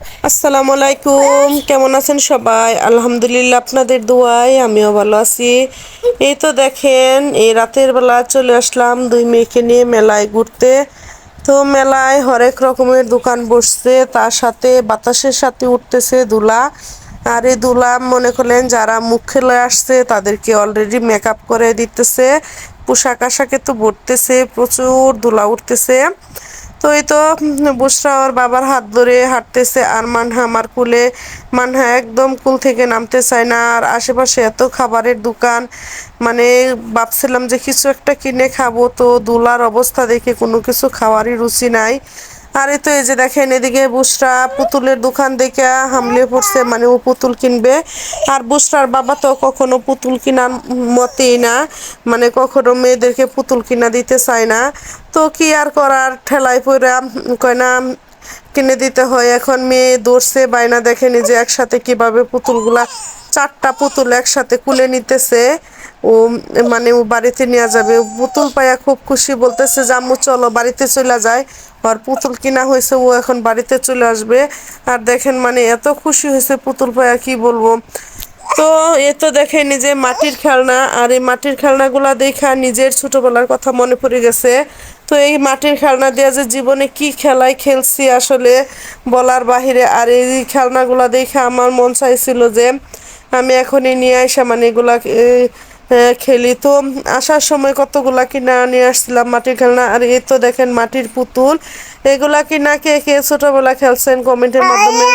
আসসালামু আলাইকুম। কেমন আছেন সবাই? আলহামদুলিল্লাহ আপনাদের দোয়ায় আমিও ভালো আছি। এই তো দেখেন, এই রাতের বেলা চলে আসলাম দুই মেয়েকে নিয়ে মেলায় ঘুরতে। তো মেলায় হরেক রকমের দোকান বসছে, তার সাথে বাতাসের সাথে উঠতেছে দুলা। আর এই দুলা মনে করলেন, যারা মুখ খেলে আসছে, তাদেরকে অলরেডি মেকআপ করে দিতেছে। পোশাক আশাকে তো ভরতেছে প্রচুর দুলা উঠতেছে। তো এই তো বুসরা ওর বাবার হাত ধরে হাঁটতেছে, আর মানহা আমার কুলে, মানহা একদম কুল থেকে নামতে চায় না, আর আশেপাশে এত খাবারের দোকান। মানে ভাবছিলাম যে কিছু একটা কিনে খাব, তো দুলার অবস্থা দেখে কোনো কিছু খাওয়ারই রুচি নাই। আর তো এই যে দেখেন, এদিকে বুসরা পুতুলের দোকান দেখে হামলে পড়ছে মানে ও পুতুল কিনবে। আর বুসরার বাবা তো কখনো পুতুল কেনার মতেই না মানে কখনো মেয়েদেরকে পুতুল কিনা দিতে চায় না। তো কি আর করার, ঠেলায় পড়া কয় না, কিনে দিতে হয়। এখন মেয়ে দৌড়ছে বাইনা দেখেনি যে একসাথে কীভাবে পুতুলগুলা চারটা পুতুল একসাথে কুলে নিতেছে। ও মানে ও বাড়িতে নিয়ে যাবে। পুতুল পাইয়া খুব খুশি বলতেছে যে, আম্মু, চলো বাড়িতে চলে যায় আর পুতুল কিনা হয়েছে, ও এখন বাড়িতে চলে আসবে। আর দেখেন মানে এত খুশি হয়েছে পুতুল পাইয়া, কি বলব? তো এ তো দেখে নিজে মাটির খেলনা, আর এই মাটির খেলনাগুলা দেখা নিজের ছোটবেলার কথা মনে পড়ে গেছে। তো এই মাটির খেলনা দিয়ে যে জীবনে কি খেলায় খেলছি আসলে বলার বাহিরে, আর এই খেলনাগুলা দেখে আমার মন চাইছিল যে আমি এখনই নিয়ে আসা মানে এগুলা খেলি। তো আসার সময় কতগুলা কিনা নিয়ে আসছিলাম মাটির খেলনা। আর এই তো দেখেন মাটির পুতুল। এগুলা কিনা কে কে ছোটবেলা খেলছেন কমেন্টের মাধ্যমে?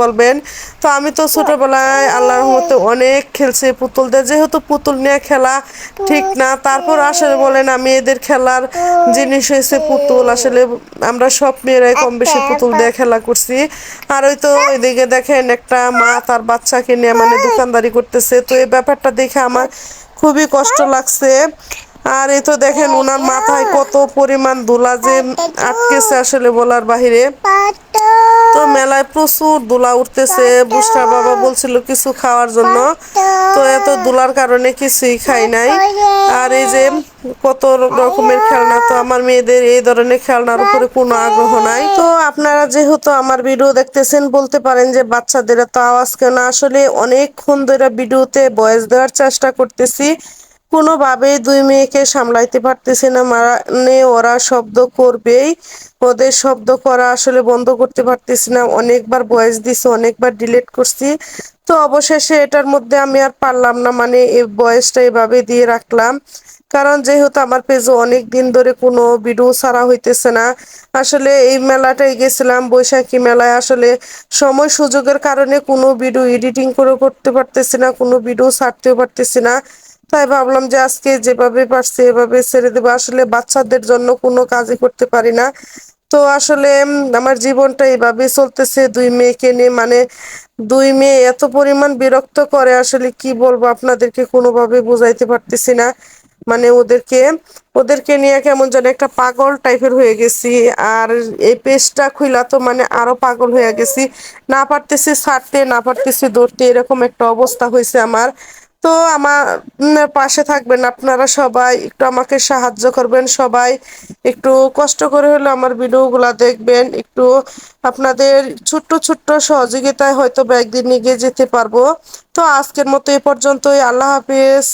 বলবেন। তো আমি তো ছোটবেলায় আল্লাহর মতে অনেক খেলছি পুতুল দিয়ে যেহেতু পুতুল নিয়ে খেলা ঠিক না তারপর আসলে বলেন আমি এদের খেলার জিনিস হয়েছে পুতুল। আসলে আমরা সব মেয়েরাই কম বেশি পুতুল দিয়ে খেলা করছি। আর ওই তো এদিকে দেখেন একটা মা তার বাচ্চাকে নিয়ে মানে দোকানদারি করতেছে। তো এই ব্যাপারটা দেখে আমার খুবই কষ্ট লাগছে। আর এই তো দেখেন ওনার মাথায় কত পরিমাণ ধুলা যে আটকেছে আসলে বলার বাহিরে। মেলায় প্রচুর দোলা উঠতেছে। বুসরা বাবা বলছিল কিছু খাওয়ার জন্য। তো এত দোলার কারণে কিছুই খাই নাই। আর এই যে কত রকমের খেলনা, তো আমার মেয়েদের এই ধরনের খেলনার উপরে কোনো আগ্রহ নাই। তো আপনারা যেহেতু আমার ভিডিও দেখতেছেন, বলতে পারেন যে বাচ্চাদের এত আওয়াজ কেন? আসলে অনেকক্ষণ ধরে ভিডিওতে বয়স দেওয়ার চেষ্টা করতেছি। কোনোভাবেই দুই মেয়েকে সামলাইতে পারতেছি না। মানে ওরা শব্দ করবেই। ওদের শব্দ করা আসলে বন্ধ করতে পারতেছি না। অনেকবার ভয়েস দিছি, অনেকবার ডিলিট করছি। তো অবশেষে এটার মধ্যে আমি আর পারলাম না। মানে এই ভয়েসটা এভাবে দিয়ে রাখলাম। কারণ যেহেতু আমার পেজে অনেক দিন ধরে কোনো ভিডিও ছাড়া হইতেছে না। আসলে এই মেলাটায় গেছিলাম, বৈশাখী মেলায়। আসলে সময় সুযোগের কারণে কোনো ভিডিও এডিটিং করে করতে পারতেছি না, কোনো ভিডিও ছাড়তেও পারতেছি না। তাই ভাবলাম যে আজকে যেভাবে পারছি এভাবে ছেড়ে দেবো। আসলে বাচ্চাদের জন্য কোনো কাজই করতে পারি না। তো আসলে আমার জীবনটা এইভাবে চলতেছে। দুই মেয়েকে নিয়ে মানে দুই মেয়ে এত পরিমাণ বিরক্ত করে, আসলে কি বলব আপনাদেরকে কোনোভাবে বুঝাইতে পারতেছি না। মানে ওদেরকে ওদেরকে নিয়ে কেমন যেন একটা পাগল টাইপের হয়ে গেছি। আর এই পেজটা খুইলা তো মানে আরও পাগল হয়ে গেছি। না পারতেছি ছাড়তে, না পারতেছি দৌড়তে এরকম একটা অবস্থা হয়েছে আমার। তো আমার পাশে থাকবেন আপনারা সবাই, একটু আমাকে সাহায্য করবেন সবাই। একটু কষ্ট করে হলে আমার ভিডিওগুলা দেখবেন, একটু আপনাদের ছোট্ট ছোট্ট সহযোগিতায় হয়তো ব্যাগ একদিন নিয়ে যেতে পারব। তো আজকের মতো এ পর্যন্তই, আল্লাহ হাফিজ।